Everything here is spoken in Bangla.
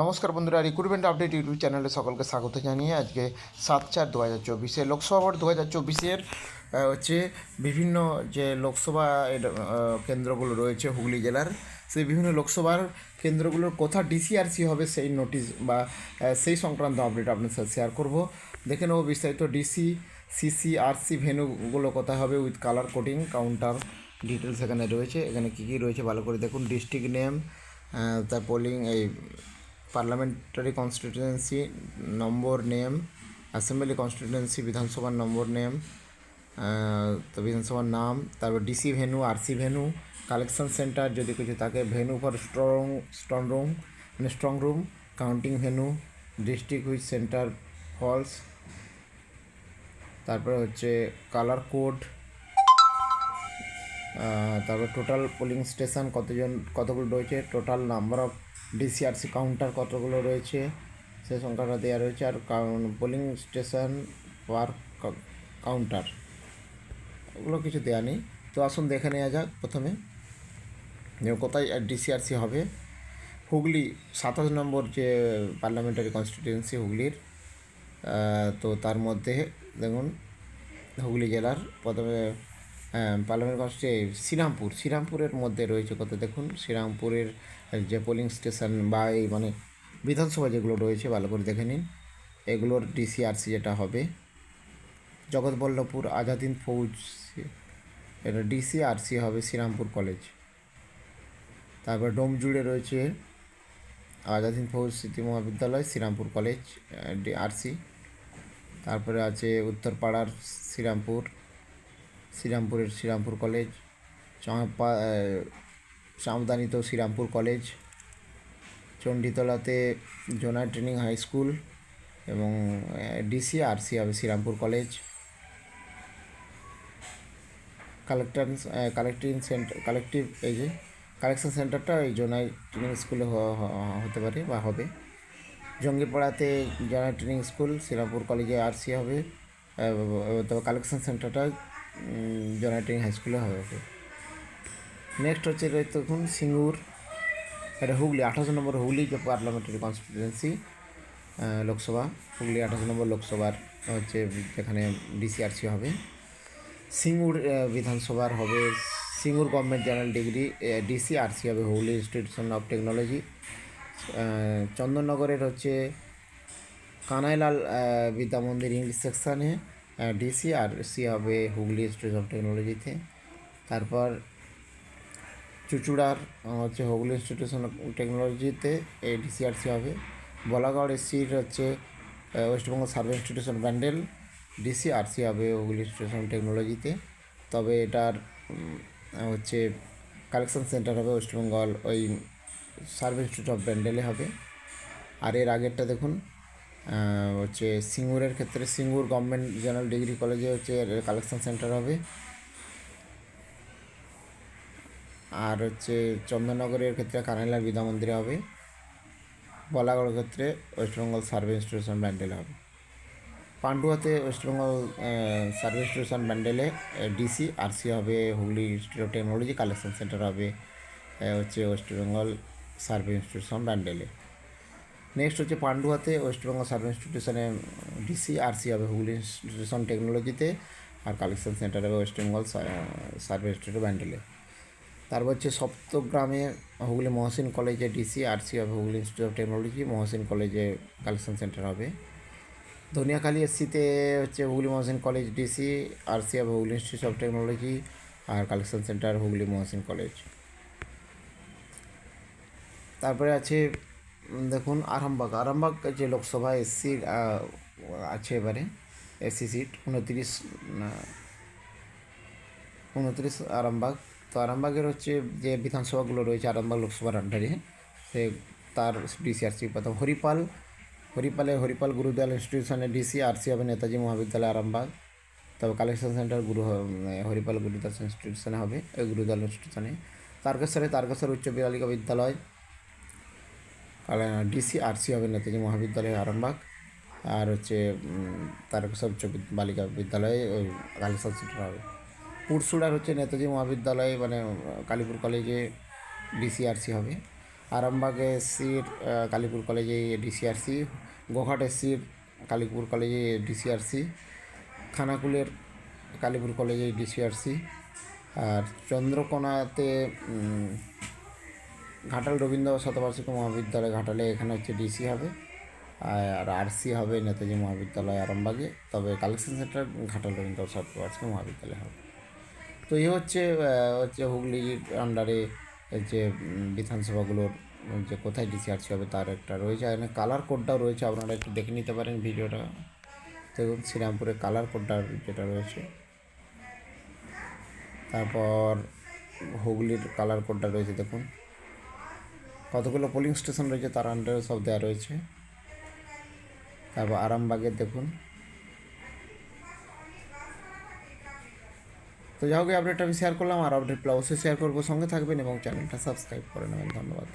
নমস্কার বন্ধুরা, রিক্রুটমেন্ট আপডেট ইউটিউব চ্যানেলে সকলকে স্বাগত জানিয়ে আজকে সাত চার দু হাজার চব্বিশে লোকসভা ভোট দু হাজার চব্বিশের হচ্ছে বিভিন্ন যে লোকসভা কেন্দ্রগুলো রয়েছে হুগলি জেলার, সেই বিভিন্ন লোকসভার কেন্দ্রগুলোর কোথা ডিসিআরসি হবে সেই নোটিশ বা সেই সংক্রান্ত আপডেট আপনার সাথে শেয়ার করব। দেখে নেব বিস্তারিত ডিসি সিসি আরসি ভেনুগুলো কোথায় হবে with colour coding, counter details এখানে রয়েছে। এখানে কী কী রয়েছে ভালো করে দেখুন, ডিস্ট্রিক্ট নেম তার পোলিং এই parliamentary constituency number name, assembly constituency বিধানসভার নম্বর নেম তো বিধানসভার নাম, তারপর DC venue, RC venue, collection centre যদি কিছু থাকে, venue for strong strong room মানে strong room, counting venue, district with centre falls, তারপরে হচ্ছে কালার কোড তারপর টোটাল পোলিং স্টেশন কতজন, কতগুলো রয়েছে? Total number of DCRC counter কতগুলো রয়েছে? সে সংখ্যাটা দেওয়া রয়েছে। আর পোলিং স্টেশন পার কাউন্টার ওগুলো কিছু দেওয়া নেই। তো আসুন দেখে নেওয়া যাক প্রথমে। কোথায় ডিসিআরসি হবে। হুগলি, সাতাশ নম্বর যে পার্লামেন্টারি কনস্টিটিউয়েন্সি হুগলির। তো তার মধ্যে দেখুন, হুগলি জেলার প্রথমে পার্লামেন্ট কনস্টি শ্রীরামপুর, শ্রীরামপুরের মধ্যে রয়েছে কত দেখুন, শ্রীরামপুরের যে পোলিং স্টেশন বা এই মানে বিধানসভা যেগুলো রয়েছে, ভালো করে দেখে নিন। এগুলোর ডিসিআরসি যেটা হবে, জগৎবল্লভপুর, আজাদিন ফৌজ, এটা ডিসিআরসি হবে শ্রীরামপুর কলেজ তারপর ডোমজুড়ে রয়েছে আজাদিন ফৌজ স্মৃতি মহাবিদ্যালয়, শ্রীরামপুর কলেজ আরসি তারপরে আছে উত্তরপাড়ার শ্রীরামপুর শ্রীরামপুরের শ্রীরামপুর কলেজ চাঁপা চামদানিতেও শ্রীরামপুর কলেজ চণ্ডীতলাতে জোনার ট্রেনিং হাই স্কুল এবং ডিসি আরসি হবে Serampore college. Collector collecting centre collective এই যে কালেকশন সেন্টারটা এই জোনাই ট্রেনিং স্কুলে হতে পারে বা হবে। জঙ্গিপাড়াতে যারা ট্রেনিং স্কুল শ্রীরামপুর কলেজে আরসি হবে। আহ, তবে কালেকশন সেন্টারটা জোনাই ট্রেনিং হাই স্কুলে হবে নেক্সট হচ্ছে দেখুন সিঙ্গুর। এটা হুগলি আঠাশো নম্বর হুগলি যে পার্লামেন্টারি কনস্টিটিউয়েন্সি লোকসভা। হুগলি আঠাশো নম্বর লোকসভার হচ্ছে যেখানে ডিসিআরসি হবে। সিঙ্গুর বিধানসভার হবে। Singur government general degree DC RC হবে হুগলি ইনস্টিটিউশন অফ টেকনোলজি চন্দননগরের হচ্ছে কানাইলাল বিদ্যা মন্দির ইংলিশ সেকশানে ডিসি আর সি হবে হুগলি ইনস্টিটিউট অফ টেকনোলজিতে তারপর চুচুড়ার হচ্ছে হুগলি ইনস্টিটিউশন অফ টেকনোলজিতে এই ডিসিআরসি হবে। বলাগড় এসির হচ্ছে West Bengal survey institution Bandel DCRC হবে হুগলি ইনস্টিটিউশন অফ টেকনোলজিতে তবে এটার হচ্ছে কালেকশন সেন্টার হবে ওয়েস্টবেঙ্গল ওই সার্ভে ইনস্টিটিউট অফ ব্যান্ডেলে হবে। আর এর আগেরটা দেখুন হচ্ছে সিঙ্গুরের ক্ষেত্রে সিঙ্গুর গভর্নমেন্ট জেনারেল ডিগ্রি কলেজে হচ্ছে কালেকশন সেন্টার হবে। আর হচ্ছে চন্দননগরের ক্ষেত্রে কানাইলাল বিদ্যা মন্দিরে হবে। বলাগড়ের ক্ষেত্রে ওয়েস্টবেঙ্গল সার্ভে ইনস্টিটিউশন ব্যান্ডেলে হবে। পান্ডুয়াতে ওয়েস্টবেঙ্গল সার্ভে ইনস্টিটিউশন ব্যান্ডেলে ডিসি আর সি হবে, Hooghly institute of technology collection centre হবে হচ্ছে ওয়েস্টবেঙ্গল সার্ভে ইনস্টিটিউশন ব্যান্ডেলে। নেক্সট হচ্ছে পান্ডুয়াতে ওয়েস্টবেঙ্গল সার্ভে ইনস্টিটিউশনে ডিসি আর সি হবে হুগলি ইনস্টিটিউশন টেকনোলজিতে আর কালেকশন সেন্টার হবে ওয়েস্টবেঙ্গল সার্ভে ইনস্টিটিউট ব্যান্ডেলে তারপর হচ্ছে সপ্তগ্রামে হুগলি মহসিন কলেজে ডিসি আর সি হবে Hooghly institute of technology Mohsin কলেজে কালেকশন সেন্টার হবে। ধনিয়াখালী এসসিতে হচ্ছে Hooghly Mohsin college DC R C হবে Hooghly institute of technology R collection centre Hooghly Mohsin college তারপরে আছে দেখুন, আরামবাগ। আরামবাগ যে লোকসভা এসসির আছে এবারে, এসসি সিট, উনত্রিশ উনত্রিশ আরামবাগ। তো আরামবাগের হচ্ছে যে বিধানসভাগুলো রয়েছে, আরামবাগ লোকসভার আন্ডারে সে তার ডিসি ডিসিআরসি প্রথম হরিপাল। হরিপালে হরিপাল গুরুদয়াল ইনস্টিটিউশনে ডিসি আরসি হবে নেতাজি মহাবিদ্যালয় আরামবাগ। তবে কালেকশন সেন্টার গুরু হরিপাল গুরুদাস ইনস্টিটিউশনে হবে ওই গুরুদয়াল ইনস্টিটিউশনে তারকেশ্বরে তারকেশ্বর উচ্চ বিদ্যালয়। ডিসি আরসি হবে নেতাজি মহাবিদ্যালয় আরামবাগ। আর হচ্ছে তারকেশ্বর উচ্চ বালিকা বিদ্যালয়ে ওই কালেকশন সেন্টার হবে। পুরসুড়ার হচ্ছে নেতাজি মহাবিদ্যালয়ে মানে কালীপুর কলেজে ডিসিআরসি হবে। আরামবাগে এসসির কালীপুর কলেজে ডিসিআরসি গোঘাট এসসির, কালীপুর কলেজে ডিসিআরসি খানাকুলের কালীপুর কলেজে ডিসিআরসি আর চন্দ্রকোনাতে ঘাটাল রবীন্দ্র শতবার্ষিকী মহাবিদ্যালয় ঘাটালে এখানে হচ্ছে ডিসি হবে, আর আরসি হবে নেতাজি মহাবিদ্যালয় আরামবাগে। তবে কালেকশন সেন্টার ঘাটাল রবীন্দ্র শতবার্ষিকী মহাবিদ্যালয় হবে। তো এই হচ্ছে হচ্ছে হুগলির আন্ডারে যে বিধানসভাগুলোর যে কোথায় ডিসি ডিসিআরসি হবে তার একটা রয়েছে। আর এখানে কালার কোডটাও রয়েছে, আপনারা একটু দেখে নিতে পারেন ভিডিওটা। দেখুন, শ্রীরামপুরে কালার কোডটা যেটা রয়েছে। তারপর হুগলির কালার কোডটা রয়েছে, দেখুন। কতগুলো পোলিং স্টেশন রয়েছে তার আন্ডারে সব দেওয়া রয়েছে। তারপর আরামবাগে দেখুন। তো যাই হোক আপডেটটা আমি শেয়ার করলাম, আর আপডেটগুলো অবশ্যই শেয়ার করব। সঙ্গে থাকবেন এবং চ্যানেলটা সাবস্ক্রাইব করে নেবেন। ধন্যবাদ।